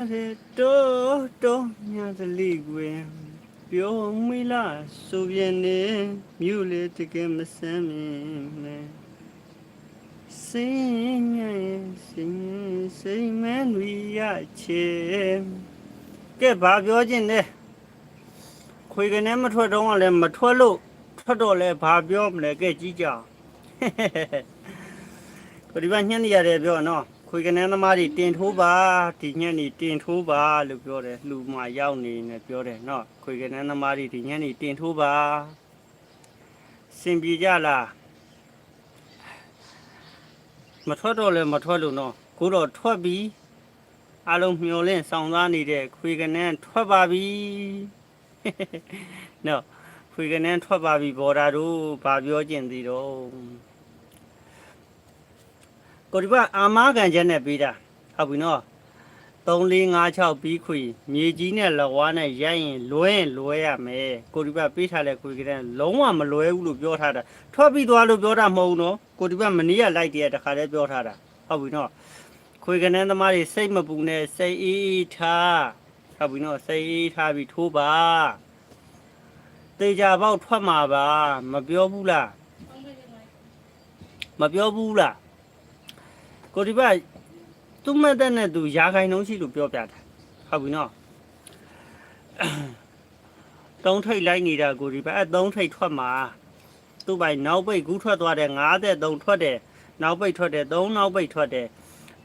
ရဲတော့တော့ညသလိကွယ်ပြောမိလားဆိုပြနေမြို့လေတကယ်မဆမ်းမြင်နဲ့စင်ញရဲ့စင်စိမ်မဲနွေရချေကဲဘာပြောခြင်းလဲခွေကနေမထွက်တော့ကလည်းမထွက်လို့ထွက်တော့လဲဘာပြောမလဲကဲကြည့်ကြအောင်ကိုဒီဘညညရတယ်ပြောနော် ခွေကနေသမားတွေတင်ထိုးပါဒီညနေတင်ထိုးပါလို့ပြောတယ်လှူမရောက်နေနေပြောတယ်နော်ခွေကနေသမားတွေဒီညနေတင်ထိုးပါစင်ပြေကြလားမထွက်တော့လဲမထွက်လို့နော်ကိုတော့ထွက်ပြီအလုံးမျောလင့်ဆောင်သားနေတဲ့ခွေကနေထွက်ပါပြီနော်ခွေကနေထွက်ပါပြီဘော်ဒါတို့ဘာပြောကျင်သေးတော့ ကိုဒီဘအာမခံချက်နဲ့ပေးတာဟုတ်ပြီနော်3 4 5 6ပြီးခွေမြေကြီးနဲ့လဝါးနဲ့ရိုက်ရင်လွဲရင်လွဲရမယ်ကိုဒီဘပေးထားတဲ့ခွေကတဲ့လုံးဝမလွဲဘူးလို့ပြောထားတာထွက်ပြီးသွားလို့ပြောတာမဟုတ်ဘူးနော်ကိုဒီဘမနေ့ကလိုက်တည်းတခါတည်းပြောထားတာဟုတ်ပြီနော်ခွေကနေသမားတွေစိတ်မပူနဲ့စိတ်အေးအေးထားဟုတ်ပြီနော်စိတ်အေးထားပြီးထိုးပါတေချာပေါက်ထွက်မှာပါမပြောဘူးလားမပြောဘူးလား ကိုဒီဘက်သူ့မဲ့တဲ့နဲ့သူရာခိုင်နှုန်းရှိလို့ပြောပြတာဟုတ်ပြီနော်တုံးထိတ်လိုက်နေတာကိုဒီဘက်အဲသုံးထိတ်ထွက်မှာသူ့ပိုင်နောက်ပိတ်ကူးထွက်သွားတယ်53ထွက်တယ်နောက်ပိတ်ထွက်တယ်3နောက်ပိတ်ထွက်တယ်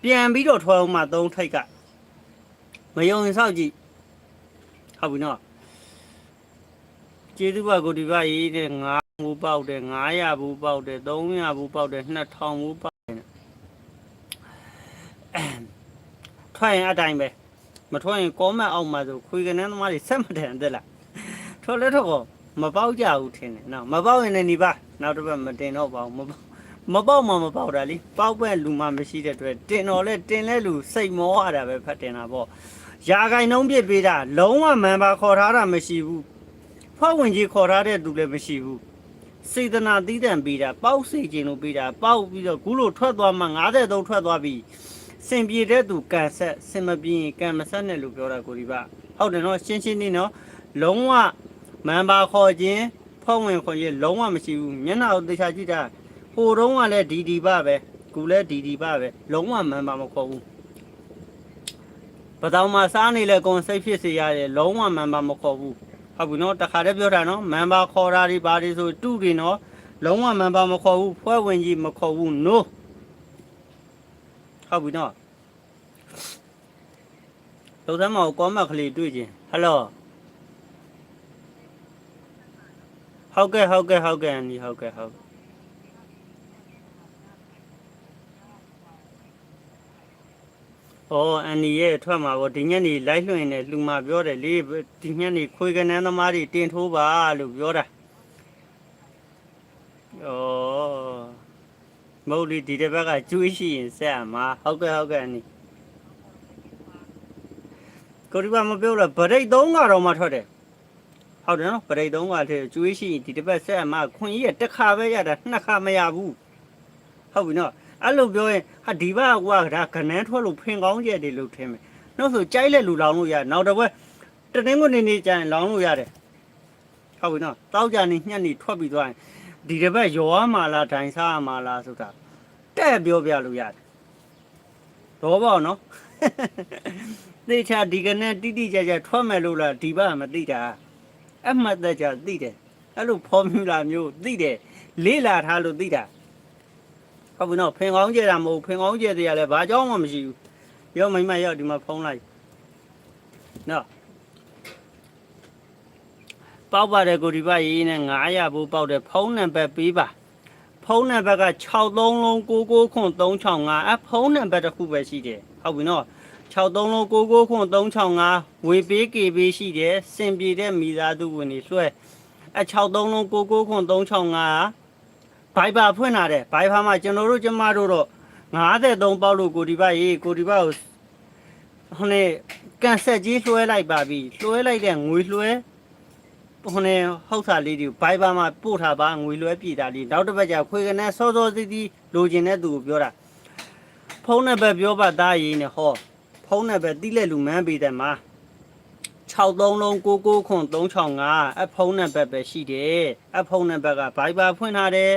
ပြန်ပြီးတော့ထွက်အောင်မှ3ထိတ်ကမယုံရင်စောက်ကြည့်ဟုတ်ပြီနော်ကျေးဇူးပါကိုဒီဘက်ရေးတဲ့9ဘူးပေါက်တယ်900ဘူးပေါက်တယ်300ဘူးပေါက်တယ်2000ဘူးပေါက် ထွက်ရင်အတိုင်းပဲမထွက်ရင်ကောမန့်အောက်မှာဆိုခွေကနေသမားတွေဆက်မတန်တက်လားထွက်လဲထွက်ကောမပေါက်ကြဘူးထင်တယ်နော်မပေါက်ရင်လည်းနေပါနောက်တစ်ပတ်မတင်တော့ပါဘူးမပေါက်မပေါက်မှမပေါက်တာလीပေါက်ပဲလူမှမရှိတဲ့အတွက်တင်တော့လဲတင်လဲလူစိတ်မောရတာပဲဖတ်တင်တာပေါ့ရာဂိုင်နှုံးပြစ်ပေးတာလုံးဝမန်ပါခေါ်ထားတာမရှိဘူးဖောက်ဝင်ကြီးခေါ်ထားတဲ့သူလည်းမရှိဘူးစေတနာသီးတံပေးတာပေါက်စေခြင်းလို့ပေးတာပေါက်ပြီးတော့ခုလိုထွက်သွားမှ53ထွက်သွားပြီ စင်ပြေတဲ့သူကန်ဆက်စင်မပြေရင်ကန်မဆက်နဲ့လို့ပြောတာကိုဒီပါဟုတ်တယ်နော်ရှင်းရှင်းလေးနော်လုံးဝမန်ပါခေါ်ခြင်းဖောက်ဝင်ခေါ်ခြင်းလုံးဝမရှိဘူးမျက်နှာကိုသေချာကြည့်တာဟိုတုန်းကလည်းဒီဒီပါပဲကူလည်းဒီဒီပါပဲလုံးဝမန်ပါမခေါ်ဘူးပတောင်မှာစားနေလဲကုန်စိတ်ဖြစ်စေရတယ်လုံးဝမန်ပါမခေါ်ဘူးဟုတ်ပြီနော်တခါတည်းပြောတာနော်မန်ပါခေါ်တာဒီပါဒီဆိုတူတွေနော်လုံးဝမန်ပါမခေါ်ဘူးဖွဲ့ဝင်ကြီးမခေါ်ဘူး no ဟုတ်ပြီနော်လုံသမ်းမကိုကောမတ်ကလေးတွေ့ချင်းဟယ်လိုဟုတ်ကဲ့ဟုတ်ကဲ့ဟုတ်ကဲ့အန်ဒီဟုတ်ကဲ့ဟုတ်အော်အန်ဒီရဲ့ထွက်မှာပေါ့ဒီညနေလိုက်လွှင့်နေလူမပြောတယ်လေဒီညနေခွေကနန်းသမားတွေတင်ထိုးပါလို့ပြောတာအော် မဟုတ်လေဒီတစ်ဘက်ကကျွေးရှိရင်ဆက်ရမှာဟုတ်ကဲ့ဟုတ်ကဲ့အနီကိုဒီဘက်မပြောတော့ဗရိတ်3ကတော့မှထွက်တယ်ဟုတ်တယ်နော်ဗရိတ်3ကထဲကျွေးရှိရင်ဒီတစ်ဘက်ဆက်ရမှာခွန်ကြီးရတစ်ခါပဲရတာနှစ်ခါမရဘူးဟုတ်ပြီနော်အဲ့လိုပြောရင်ဟာဒီဘက်ကကဒါခနန်းထွက်လို့ဖင်ကောင်းကျက်တယ်လို့ထင်မယ်နောက်ဆိုကြိုက်လက်လူလောင်လို့ရနောက်တစ်ဘက်တတင်းကိုနေနေကြရင်လောင်လို့ရတယ်ဟုတ်ပြီနော်တောက်ကြနေညှက်နေထွက်ပြီးသွားရင် ဒီတစ်ပတ်ရောရမှာလားဒိုင်စားရမှာလားဆိုတာတဲ့ပြောပြလို့ရတယ်တော့ပေါ့နော်သိချာဒီကနေ့တိတိကျကျထွက်မယ်လို့လားဒီဘကမသိတာအမှတ်သက်ကြသိတယ်အဲ့လိုဖော်မြူလာမျိုးသိတယ်လေးလာထားလို့သိတာဟုတ်ပြီနော်ဖင်ကောင်းကျဲတာမဟုတ်ဖင်ကောင်းကျဲတရားလဲဘာကြောင်းမှမရှိဘူးရောမိမရောက်ဒီမှာဖုံးလိုက်နော် ပေါက်ပါတယ်ကိုဒီဘရေးနဲ့900ဘူးပေါက်တယ်ဖုန်းနံပါတ်ပေးပါဖုန်းနံပါတ်က63လုံး99ခွန်365အဖုန်းနံပါတ်တစ်ခုပဲရှိတယ်ဟုတ်ပြီနော်63လုံး99ခွန်365ဝေပေးကေပေးရှိတယ်စင်ပြေတဲ့မိသားစုဝင်တွေလွှဲအ63လုံး99ခွန်365ဘိုင်ဘာဖွင့်လာတယ်ဘိုင်ဘာမှာကျွန်တော်တို့ကျမတို့တော့53ပေါက်လို့ကိုဒီဘရေးကိုဒီဘကိုဟိုနေ့ကန်ဆက်ကြီးလွှဲလိုက်ပါပြီလွှဲလိုက်တဲ့ငွေလွှဲ ဟိုနေဟုတ်တာလေးတွေဘိုင်ဘာမှာပို့ထားပါငွေလွှဲပြည်တာလေးနောက်တစ်ပတ်ကျခွေကနေစောစောစီးစီးလိုချင်တဲ့သူကိုပြောတာဖုန်းနံပါတ်ပြောပါသားရေးနဲ့ဟောဖဖုန်းနံပါတ်တိလက်လူမန်းပေးတယ်မှာ63လုံး99ခွန်365အဖုန်းနံပါတ်ပဲရှိတယ်အဖုန်းနံပါတ်က Viber ဖွင့်ထားတယ်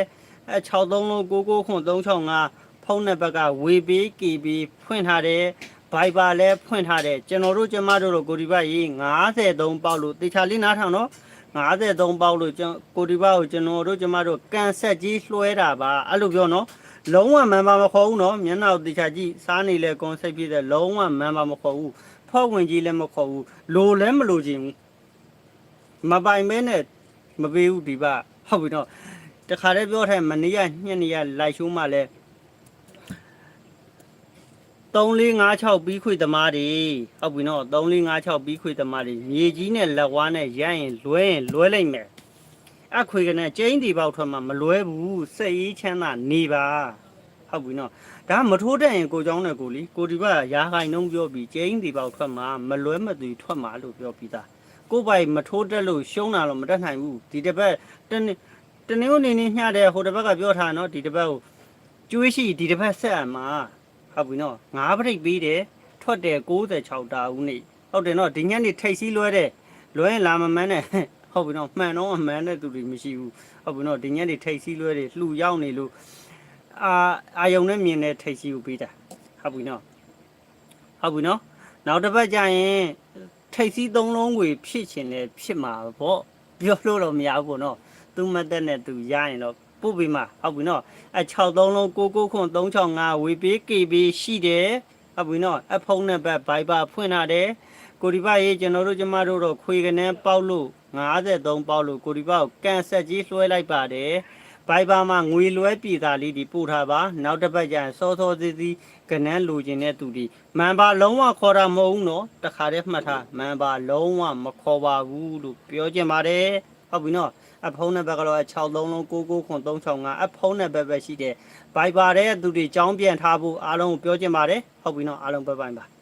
အ63လုံး99ခွန်365ဖုန်းနံပါတ်က WB KB ဖွင့်ထားတယ် Viber လည်းဖွင့်ထားတယ်ကျွန်တော်တို့ကျမတို့တို့ကိုဒီဘရေး53ပေါက်လို့တေချာလေးနားထောင်နော် 53ပေါက်လို့ကျွန်ကိုဒီဘကိုကျွန်တော်တို့ကျမတို့ကန်ဆက်ကြီးလွှဲတာပါအဲ့လိုပြောနော်လုံးဝမန်ပါမခေါ်ဘူးနော်မျက်နှာကိုတေချာကြည့်စားနေလဲကွန်စိတ်ပြည့်တဲ့လုံးဝမန်ပါမခေါ်ဘူးဖောက်ဝင်ကြီးလည်းမခေါ်ဘူးလိုလည်းမလိုချင်ဘူးမပိုင်မဲနဲ့မပေးဘူးဒီပါဟုတ်ပြီနော်တခါတည်းပြောထဲမနေ့ကညနေရလိုက်ရှိုးမှလဲ 3456ပြီးခွေသမားတွေဟုတ်ပြီနော်3456ပြီးခွေသမားတွေမြေကြီးနဲ့လက်ဝါးနဲ့ရရင်လွဲရင်လွဲလိုက်မယ် အခွေကနဲ့ကျင်းတီပေါက်ထွက်မှာမလွဲဘူးစိတ်အေးချမ်းသာနေပါဟုတ်ပြီနော်ဒါမထိုးတဲ့ရင်ကိုเจ้าနဲ့ကိုလီကိုဒီဘကရာခိုင်နှုံးပြောပြီးကျင်းတီပေါက်ထွက်မှာမလွဲမသွေထွက်မှာလို့ပြောပြီးသားကိုပိုင်မထိုးတက်လို့ရှုံးတာတော့မတက်နိုင်ဘူးဒီတစ်ပတ်တနေ့တနေ့ကနေနေညှတဲ့ဟိုတစ်ပတ်ကပြောထားနော်ဒီတစ်ပတ်ကိုကျွေးရှိဒီတစ်ပတ်ဆက်အမှာ ဟုတ်ပြီနော်ငါးပရိတ်ပြီးတယ်ထွက်တယ်66တာဦးနေဟုတ်တယ်နော်ဒီညနေထိတ်စည်းလွဲတဲ့လွဲရင်လာမမန်းနဲ့ဟုတ်ပြီနော်မှန်တော့အမှန်တဲ့သူတွေမရှိဘူးဟုတ်ပြီနော်ဒီညနေထိတ်စည်းလွဲတွေလှူရောက်နေလို့အာအာယုံနဲ့မြင်တဲ့ထိတ်စည်းကိုပေးတာဟုတ်ပြီနော်ဟုတ်ပြီနော်နောက်တစ်ပတ်ကျရင်ထိတ်စည်းသုံးလုံးကိုဖြစ်ချင်တယ်ဖြစ်မှာပေါ့ပြောလို့တော့မရဘူးပေါ့နော်သူမတက်နဲ့သူရရင်တော့ ပို့ပေးမှာဟုတ်ပြီနော်အဲ63လုံး99ခွန်365ဝေပေး KB ရှိတယ်ဟုတ်ပြီနော်အဖုန်းနဲ့ဘက် Viber ဖွင့်ထားတယ်ကိုဒီဘရေးကျွန်တော်တို့ကျမတို့တော့ခွေကနေပေါက်လို့53ပေါက်လို့ကိုဒီဘကိုကန်ဆက်ကြီးလွှဲလိုက်ပါတယ်ဘိုင်ဘာမှာငွေလွှဲပြည်သားလေးဒီပို့ထားပါနောက်တစ်ပတ်ကျရင်စောစောစီးစီးကနန်းလိုချင်တဲ့သူဒီမန်ပါလုံးဝခေါ်တာမဟုတ်ဘူးနော်တခါတည်းမှတ်ထားမန်ပါလုံးဝမခေါ်ပါဘူးလို့ပြောချင်ပါတယ်ဟုတ်ပြီနော် အဖုံးနဲ့ဘက်ကတော့6လုံးလုံး99ခွန်365အဖုံးနဲ့ဘက်ပဲရှိတယ်ဘိုင်ဘာတဲ့သူတွေចောင်းပြန်ထားဖို့အားလုံးကိုပြောချင်ပါတယ်ဟုတ်ပြီနော်အားလုံးဘိုင်ဘိုင်ပါ